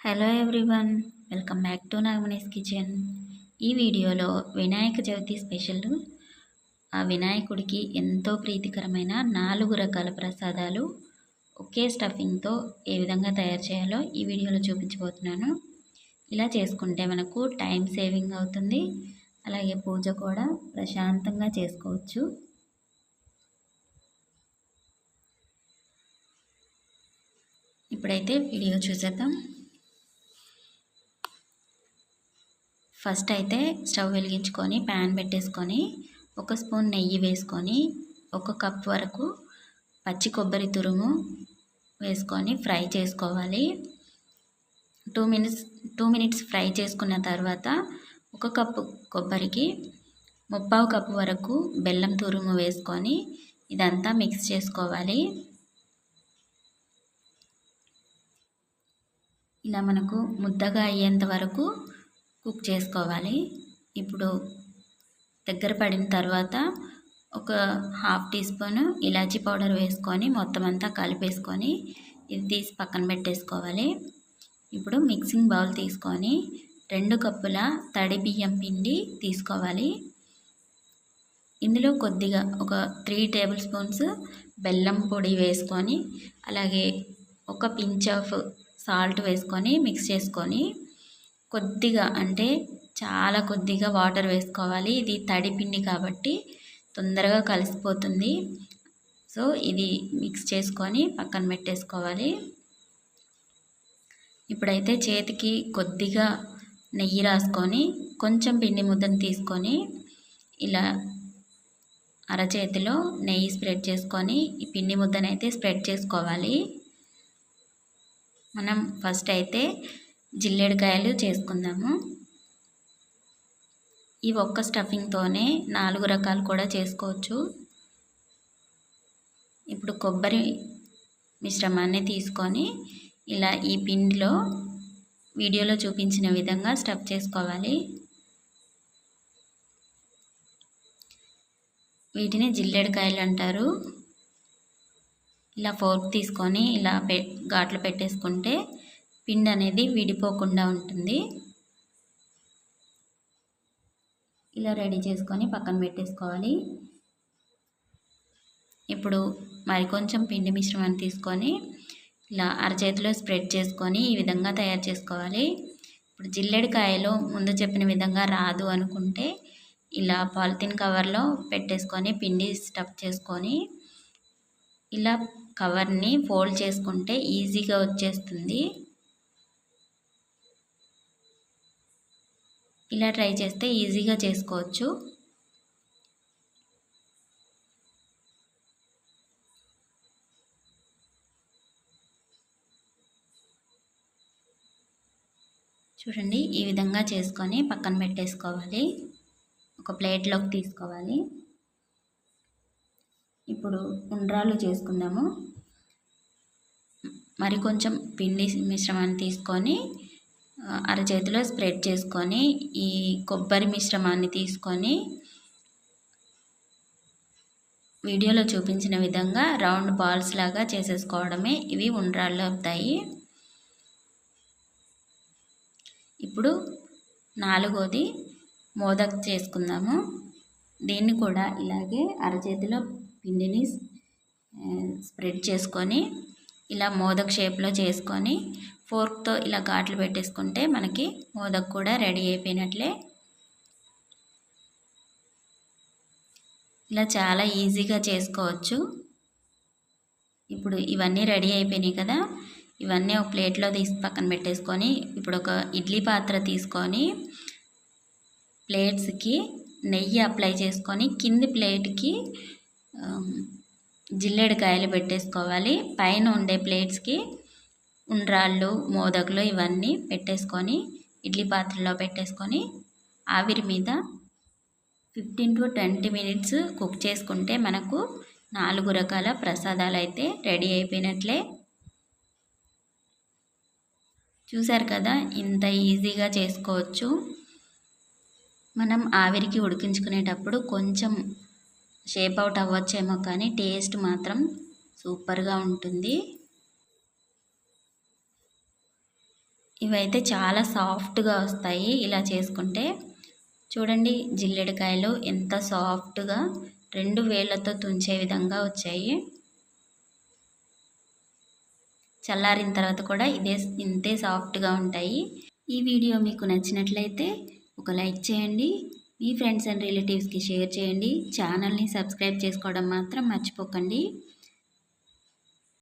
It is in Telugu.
Hello everyone welcome back to Nagamani's kitchen ఈ వీడియోలో వినాయక చవితి స్పెషల్ ఆ వినాయకుడికి ఎంతో ప్రీతికరమైన నాలుగు రకాల ప్రసాదాలు ఒకే స్టఫింగ్తో ఏ విధంగా తయారు చేయాలో ఈ వీడియోలో చూపించబోతున్నాను. ఇలా చేసుకుంటే మనకు టైం సేవింగ్ అవుతుంది. అలాగే పూజ కూడా ప్రశాంతంగా చేసుకోవచ్చు. ఇప్పుడైతే వీడియో చూసేద్దాం. ఫస్ట్ అయితే స్టవ్ వెలిగించుకొని ప్యాన్ పెట్టేసుకొని ఒక స్పూన్ నెయ్యి వేసుకొని ఒక కప్ వరకు పచ్చి కొబ్బరి తురుము వేసుకొని ఫ్రై చేసుకోవాలి. Two minutes two minutes fry చేసుకున్న తర్వాత ఒక కప్పు కొబ్బరికి ముప్పావు కప్పు వరకు బెల్లం తురుము వేసుకొని ఇదంతా మిక్స్ చేసుకోవాలి. ఇలా మనకు ముద్దగా అయ్యేంత వరకు కుక్ చేసుకోవాలి. ఇప్పుడు దగ్గర పడిన తర్వాత ఒక హాఫ్ టీ స్పూన్ ఇలాచీ పౌడర్ వేసుకొని మొత్తం అంతా కలిపేసుకొని ఇది తీసి పక్కన పెట్టేసుకోవాలి. ఇప్పుడు మిక్సింగ్ బౌల్ తీసుకొని రెండు కప్పుల తడి బియ్యం పిండి తీసుకోవాలి. ఇందులో కొద్దిగా ఒక త్రీ టేబుల్ స్పూన్స్ బెల్లం పొడి వేసుకొని అలాగే ఒక పించ్ ఆఫ్ సాల్ట్ వేసుకొని మిక్స్ చేసుకొని కొద్దిగా అంటే చాలా కొద్దిగా వాటర్ వేసుకోవాలి. ఇది తడి పిండి కాబట్టి తొందరగా కలిసిపోతుంది. సో ఇది మిక్స్ చేసుకొని పక్కన పెట్టేసుకోవాలి. ఇప్పుడైతే చేతికి కొద్దిగా నెయ్యి రాసుకొని కొంచెం పిండి ముద్దను తీసుకొని ఇలా అరచేతిలో నెయ్యి స్ప్రెడ్ చేసుకొని ఈ పిండి ముద్దనైతే స్ప్రెడ్ చేసుకోవాలి. మనం ఫస్ట్ అయితే జిల్లేడుకాయలు చేసుకుందాము. ఈ ఒక్క స్టఫింగ్తోనే నాలుగు రకాలు కూడా చేసుకోవచ్చు. ఇప్పుడు కొబ్బరి మిశ్రమాన్ని తీసుకొని ఇలా ఈ పిండిలో వీడియోలో చూపించిన విధంగా స్టఫ్ చేసుకోవాలి. వీటిని జిల్లెడకాయలు అంటారు. ఇలా ఫోర్క్ తీసుకొని ఇలా పె ఘాట్లు పెట్టేసుకుంటే పిండి అనేది విడిపోకుండా ఉంటుంది. ఇలా రెడీ చేసుకొని పక్కన పెట్టేసుకోవాలి. ఇప్పుడు మరి కొంచెం పిండి మిశ్రమాన్ని తీసుకొని ఇలా అరచేతిలో స్ప్రెడ్ చేసుకొని ఈ విధంగా తయారు చేసుకోవాలి. ఇప్పుడు జిల్లెడికాయలు ముందు చెప్పిన విధంగా రాదు అనుకుంటే ఇలా పాలిథిన్ కవర్లో పెట్టేసుకొని పిండి స్టఫ్ చేసుకొని ఇలా కవర్ని ఫోల్డ్ చేసుకుంటే ఈజీగా వచ్చేస్తుంది. ఇలా ట్రై చేస్తే ఈజీగా చేసుకోవచ్చు. చూడండి ఈ విధంగా చేసుకొని పక్కన పెట్టేసుకోవాలి. ఒక ప్లేట్లోకి తీసుకోవాలి. ఇప్పుడు ఉండ్రాలు చేసుకుందాము. మరి కొంచెం పిండి మిశ్రమాన్ని తీసుకొని అరచేతిలో స్ప్రెడ్ చేసుకొని ఈ కొబ్బరి మిశ్రమాన్ని తీసుకొని వీడియోలో చూపించిన విధంగా రౌండ్ బాల్స్ లాగా చేసేసుకోవడమే ఇవి ఉండ్రాళ్ళు అవుతాయి. ఇప్పుడు నాలుగోది మోదక్ చేసుకుందాము. దీన్ని కూడా ఇలాగే అరచేతిలో పిండిని స్ప్రెడ్ చేసుకొని ఇలా మోదక్ షేప్లో చేసుకొని ఫోర్క్తో ఇలా ఘాట్లు పెట్టేసుకుంటే మనకి మోదక్ కూడా రెడీ అయిపోయినట్లే. ఇలా చాలా ఈజీగా చేసుకోవచ్చు. ఇప్పుడు ఇవన్నీ రెడీ అయిపోయినాయి కదా ఇవన్నీ ఒక ప్లేట్లో తీసి పక్కన పెట్టేసుకొని ఇప్పుడు ఒక ఇడ్లీ పాత్ర తీసుకొని ప్లేట్స్కి నెయ్యి అప్లై చేసుకొని కింది ప్లేట్కి జిల్లేడుకాయలు పెట్టేసుకోవాలి. పైన ఉండే ప్లేట్స్కి ఉండ్రాళ్ళు మోదకులు ఇవన్నీ పెట్టేసుకొని ఇడ్లీ పాత్రలో పెట్టేసుకొని ఆవిరి మీద fifteen to twenty minutes cook చేసుకుంటే మనకు నాలుగు రకాల ప్రసాదాలు అయితే రెడీ అయిపోయినట్లే. చూసారు కదా ఇంత ఈజీగా చేసుకోవచ్చు. మనం ఆవిరికి ఉడికించుకునేటప్పుడు కొంచెం షేప్ అవుట్ అవ్వచ్చేమో కానీ టేస్ట్ మాత్రం సూపర్గా ఉంటుంది. ఇవైతే చాలా సాఫ్ట్గా వస్తాయి ఇలా చేసుకుంటే. చూడండి జిల్లెడకాయలు ఎంత సాఫ్ట్గా రెండు వేళ్ళతో తుంచే విధంగా వచ్చాయి. చల్లారిన తర్వాత కూడా ఇదే ఇంతే సాఫ్ట్గా ఉంటాయి. ఈ వీడియో మీకు నచ్చినట్లయితే ఒక లైక్ చేయండి. మీ ఫ్రెండ్స్ అండ్ రిలేటివ్స్కి షేర్ చేయండి. ఛానల్ని సబ్స్క్రైబ్ చేసుకోవడం మాత్రం మర్చిపోకండి.